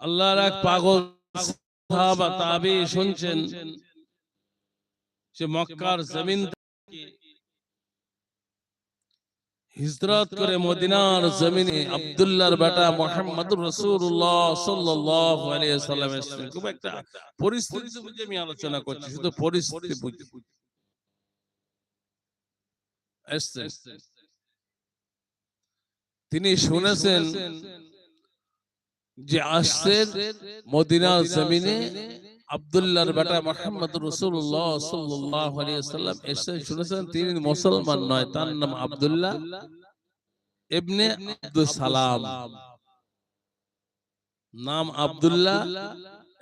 আল্লাহর এক পাগল সাহাবা তাবি শুনছেন? যে মক্কার জমিন হিজরত করে মদিনার জমিনে আব্দুল্লাহর বেটা মোহাম্মদুর রাসূলুল্লাহ সাল্লাল্লাহু আলাইহি সাল্লাম এসেছেন খুব একটা পরিস্থিতি বুঝে আমি আলোচনা করছি শুধু পরিস্থিতি বুঝে। এসেছেন। তিনি শুনেছেন। যে আসছেন মদিনার জমিনে আব্দুল্লাহর বেটা মোহাম্মদ রসুল্লাহ সাল্লাম এসে শুনেছেন তিনি মুসলমান নয়, তার নাম আব্দুল্লাহ ইবনে আব্দুল সালাম। নাম আব্দুল্লাহ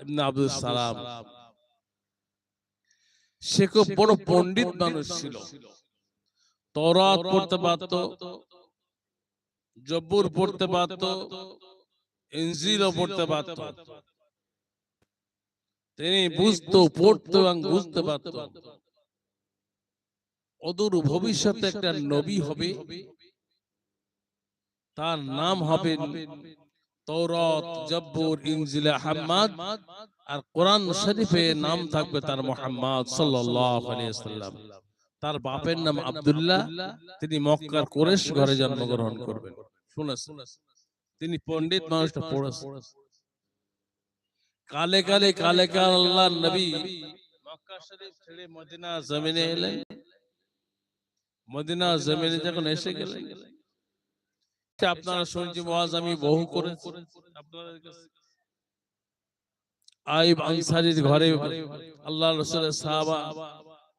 ইবনে আব্দুল সালাম। সে খুব বড় মানুষ ছিল। তরাত পড়তে পারত, জব্বুর পড়তে পারত ইনজিলও পড়তে পারত। তিনি বুঝতো পড়তো এবং বুঝতে পারত। অদূর ভবিষ্যতে একটা নবী হবে। তার নাম হবে তৌরত জব্বুর ইনজিল আহমদ। আর কোরআন শরীফে নাম থাকবে তার মোহাম্মদ সাল্লাল্লাহু আলাইহি সাল্লাম তার বাপের নাম আব্দুল্লাহ। তিনি মক্কার কোরেশ ঘরে জন্মগ্রহণ করবেন। শুনেছেন? তিনি পণ্ডিত মানুষটা পড়েছেন। কালে কালে কালে কাল আল্লাহ নবী মক্কা শরীফ ছেড়ে মদিনা জমিনে এলেন। মদিনা জমিনে যখন এসে গেলেন আপনারা শুনছি ওয়াজ আমি বহু করে আপনাদের কাছে আইব আনসারির ঘরে আল্লাহ রসুলের সাহাবা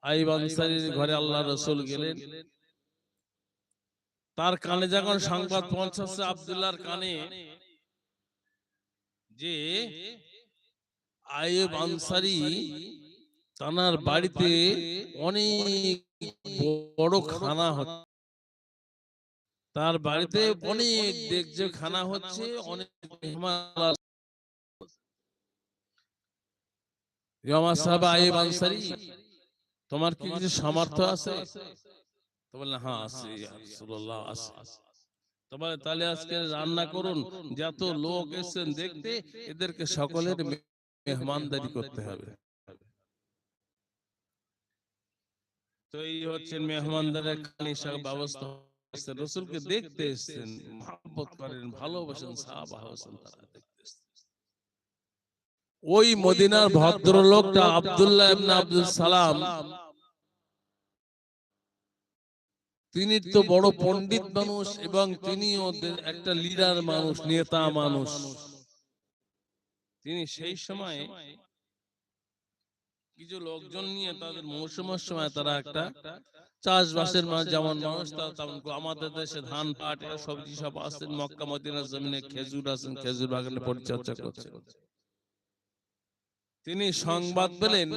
আইব আনসারির ঘরে আল্লাহ রসুল গেলেন। তার কানে যখন সংবাদ পৌঁছাচ্ছে আব্দুল্লাহর কানে যে আয়েব আনসারি তানার বাড়িতে অনেক বড় খানা হচ্ছে। তার বাড়িতে অনেক দেখছে খানা হচ্ছে অনেক মেহমান আয়েব আনসারি তোমার কি কিছু সামর্থ্য আছে? তো বললেন হ্যাঁ আছে ইয়া রাসূলুল্লাহ আছে তো তাহলে আজকে রান্না করুন। যত লোক এসেছেন দেখতে এদেরকে সকলের মেহমানদারি করতে হবে। তো এই হচ্ছেন মেহমানদারের ব্যবস্থা রসুলকে দেখতে এসেছেন মহাব্বত করেন ভালোবাসেন সাহাবা হোসেন তারা দেখতে ওই মদিনার ভদ্রলোকটা আব্দুল্লাহ ইবনে আব্দুল সালাম তিনি তো বড় পণ্ডিত মানুষ এবং তিনি ওদের একটা লিডার মানুষ নেতা মানুষ। তিনি সেই সময় কিছু লোকজন নিয়ে তাদের মৌসুমের সময় তারা একটা চাষবাসের মাঝে যেমন মানুষ তারা তেমন আমাদের দেশে ধান পাট সবজি সব আসছেন মক্কা মদিনার জমিনে খেজুর আছেন খেজুর বাগানে পরিচর্যা করছে। তিনি সংবাদ পেলেন।